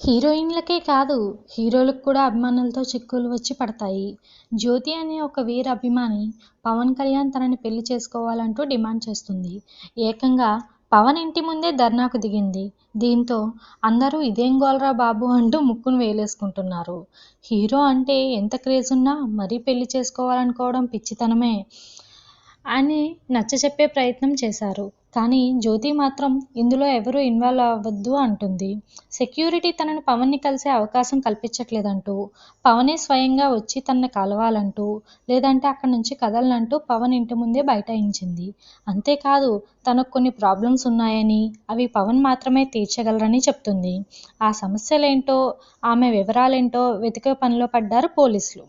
హీరోయిన్లకే కాదు హీరోలకు కూడా అభిమానులతో చిక్కులు వచ్చి పడతాయి. జ్యోతి అనే ఒక వీర అభిమాని పవన్ కళ్యాణ్ తనని పెళ్ళి చేసుకోవాలంటూ డిమాండ్ చేస్తుంది. ఏకంగా పవన్ ఇంటి ముందే ధర్నాకు దిగింది. దీంతో అందరూ ఇదేం గోలరా బాబు అంటూ ముక్కును వేలేసుకుంటున్నారు. హీరో అంటే ఎంత క్రేజ్ ఉన్నా మరీ పెళ్ళి చేసుకోవాలనుకోవడం పిచ్చితనమే అని నచ్చచెప్పే ప్రయత్నం చేశారు. కానీ జ్యోతి మాత్రం ఇందులో ఎవరూ ఇన్వాల్వ్ అవ్వద్దు అంటుంది. సెక్యూరిటీ తనను పవన్ని కలిసే అవకాశం కల్పించట్లేదంటూ పవనే స్వయంగా వచ్చి తనని కలవాలంటూ లేదంటే అక్కడి నుంచి కదలనంటూ పవన్ ఇంటి ముందే బైఠాయించింది. అంతేకాదు తనకు కొన్ని ప్రాబ్లమ్స్ ఉన్నాయని అవి పవన్ మాత్రమే తీర్చగలరని చెప్తుంది. ఆ సమస్యలేంటో ఆమె వివరాలేంటో వెతికే పనిలో పడ్డారు పోలీసులు.